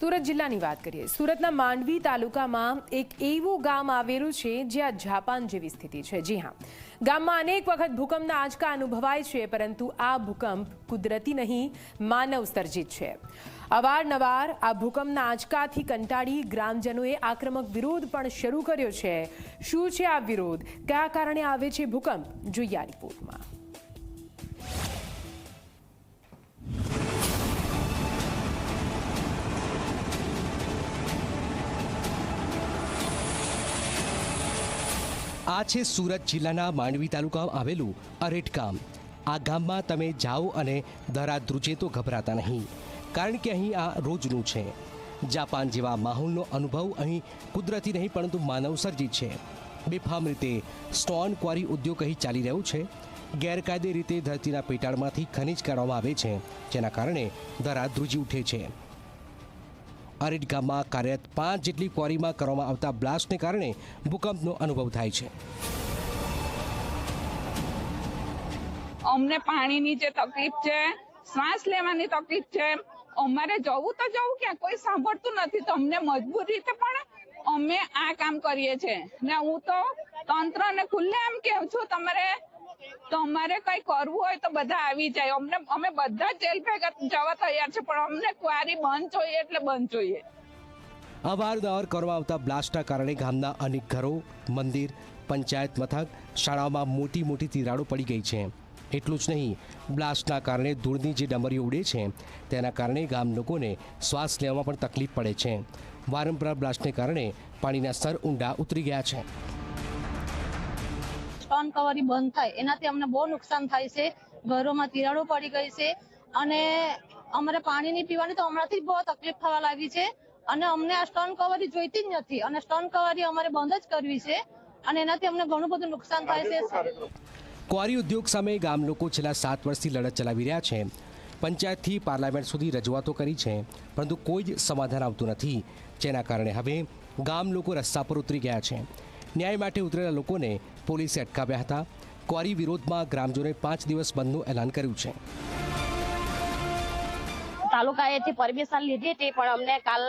સુરત જિલ્લાની વાત કરીએ. સુરતના માંડવી તાલુકામાં એક એવું ગામ આવેલું છે જ્યાં જાપાન જેવી સ્થિતિ છે. જી હા. ગામમાં અનેક વખત ભૂકંપના આંચકા અનુભવાય છે, પરંતુ આ ભૂકંપ કુદરતી નહીં, માનવ સર્જિત છે. અવારનવાર આ ભૂકંપના આંચકાથી કંટાળી ગ્રામજનોએ આક્રમક વિરોધ પણ શરૂ કર્યો છે. શું છે આ વિરોધ? કયા કારણે આવે છે ભૂકંપ? જોઈએ રિપોર્ટમાં. આ છે સુરત જિલ્લાના માંડવી તાલુકામાં આવેલું અરેઠ ગામ. આ ગામમાં તમે જાઓ અને દરા ધ્રુજે તો ગભરાતા નહીં, કારણ કે અહીં આ રોજનું છે. જાપાન જેવા માહોલનો અનુભવ અહીં કુદરતી નહીં, પરંતુ માનવ સર્જિત છે. બેફામ રીતે સ્ટોન ક્વારી ઉદ્યોગ અહીં ચાલી રહ્યો છે. ગેરકાયદે રીતે ધરતીના પેટાળમાંથી ખનિજ કાઢવામાં આવે છે, જેના કારણે દરા ધ્રુજી ઉઠે છે. અરેડ ગામમાં કાર્યરત પાંચ જેટલી ક્વોરીમાં કરવામાં આવતા બ્લાસ્ટને કારણે ભૂકંપનો અનુભવ થાય છે. અમને પાણીની જે તકલીફ છે, શ્વાસ લેવાની તકલીફ છે, અમારે જવું તો જવું ક્યાં, કોઈ સાંભળતું નથી. તો અમને મજબૂરી રીતે પણ અમે આ કામ કરીએ છીએ. ને હું તો તંત્રને ખુલ્લે એમ કેવું છું, તમારે તમારે કઈ કરવું હોય તો બધા આવી જાય. અમને, અમે બધા જેલ ભેગા જવા તૈયાર છે, પણ અમને ક્વારી બંધ જોઈએ એટલે બંધ જોઈએ. અવારનવાર કરવા આવતા બ્લાસ્ટના કારણે ગામના અનેક ઘરો, મંદિર, પંચાયત મથક, શાળાઓમાં મોટી મોટી તિરાડો પડી ગઈ છે. એટલું જ નહીં, બ્લાસ્ટના કારણે ધૂળની જે ડમરીઓ ઉડે છે, તેના કારણે ગામ લોકોને શ્વાસ લેવામાં પણ તકલીફ પડે છે. વારંવાર બ્લાસ્ટને કારણે પાણીના સ્તર ઊંડા ઉતરી ગયા છે. સ્ટોન કવરી બંધ થાય, એનાથી અમને બહુ નુકસાન થાય છે. ઘરોમાં તિરાડો પડી ગઈ છે. અને અમારે પાણીની પીવાની તો હમણાંથી બહુ તકલીફ થવા લાગી છે. અને અમને આ સ્ટોન કવરી જોઈતી જ નથી. અને સ્ટોન કવરી અમારે બંધ જ કરવી છે. અને એનાથી અમને ઘણું બધું નુકસાન થાય છે. ક્વારી ઉદ્યોગ સામે ગામ લોકો છેલ્લા સાત વર્ષથી લડત ચલાવી રહ્યા છે. પંચાયતથી પાર્લામેન્ટ સુધી રજૂઆતો કરી છે, પરંતુ કોઈ જ સમાધાન આવતું નથી. જેના કારણે હવે ગામ લોકો રસ્તા પર ઉતરી ગયા છે. ન્યાય માટે ઉતરેલા લોકોને પોલીસે અટકાવ્યા હતા. ક્વારી વિરોધમાં ગ્રામજનોએ પાંચ દિવસ બંધનું એલાન કર્યું છે. તાલુકાએથી પરમિશન લીધી હતી પણ અમને કાલ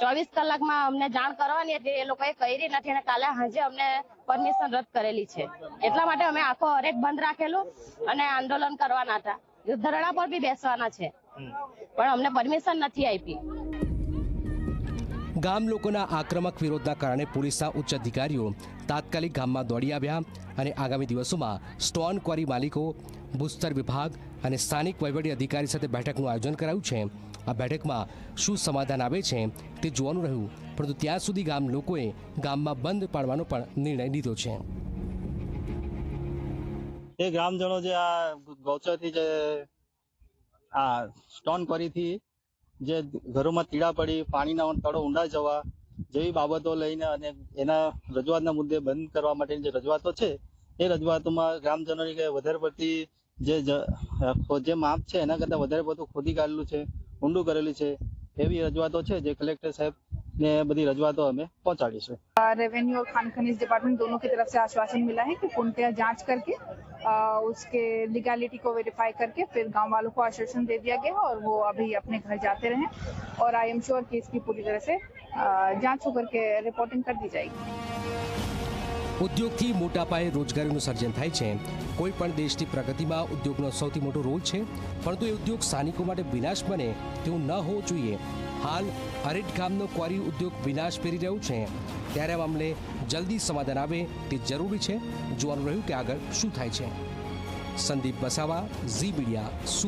ચોવીસ કલાકમાં અમને જાણ કરવાની હતી એ લોકોએ કરી નથી અને કાલે સાંજે અમને પરમિશન રદ કરેલી છે. એટલા માટે અમે આખો હરેક બંધ રાખેલું અને આંદોલન કરવાના હતા. ધરણા પર બી બેસવાના છે. પણ અમને પરમિશન નથી આપી. ગામ લોકોના આક્રમક વિરોધના કારણે પોલીસના ઉચ્ચ અધિકારીઓ તાત્કાલિક ગામમાં દોડી આવ્યા અને આગામી દિવસોમાં સ્ટોન ક્વારી માલિકો, ભૂસ્તર વિભાગ અને સ્થાનિક વહીવટી અધિકારી સાથે બેઠકનું આયોજન કરાયું છે. આ બેઠકમાં શું સમાધાન આવે છે તે જોવાનું રહ્યું, પરંતુ ત્યાં સુધી ગામ લોકોએ ગામમાં બંધ પાડવાનો પણ નિર્ણય લીધો છે. એ ગ્રામજનો જે આ ગૌચરથી જે આ સ્ટોન કરીથી જે ઘરોમાં તીડા પડી પાણીના તળો ઊંડા જવા જેવી બાબતો લઈને અને એના રજૂઆતના મુદ્દે બંધ કરવા માટેની જે રજૂઆતો છે એ રજૂઆતોમાં ગ્રામજનોની કે વધારે પડતી જે જ- જે માપ છે એના કરતાં વધારે પડતું ખોદી કાઢેલું છે ઊંડું કરેલું છે એવી રજૂઆતો છે જે કલેક્ટર સાહેબ ને બધી રજૂઆતો અમે પહોંચાડીશું रेवेन्यू और खान खनिज डिपार्टमेंट दोनों की तरफ से आश्वासन मिला है कि पूर्णतया जांच करके उसके लीगैलिटी को वेरीफाई करके फिर गाँव वालों को आश्वासन दे दिया गया और वो अभी अपने घर जाते रहे। और आई एम श्योर की इसकी पूरी तरह से जाँच होकर के रिपोर्टिंग कर दी जाएगी। ઉદ્યોગથી મોટા પાયે રોજગારીનું સર્જન થાય છે. કોઈ પણ દેશની પ્રગતિમાં ઉદ્યોગનો સૌથી મોટો રોલ છે. પરંતુ એ ઉદ્યોગ સ્થાનિકો માટે વિનાશ બને તેવું ન હોવું જોઈએ. હાલ અરેટ ગામનો ક્વારી ઉદ્યોગ વિનાશ પેરી રહ્યું છે. ત્યારે આ મામલે જલ્દી સમાધાન આવે તે જરૂરી છે. જોવાનું રહ્યું કે આગળ શું થાય છે. સંદીપ બસાવા ઝી મીડિયા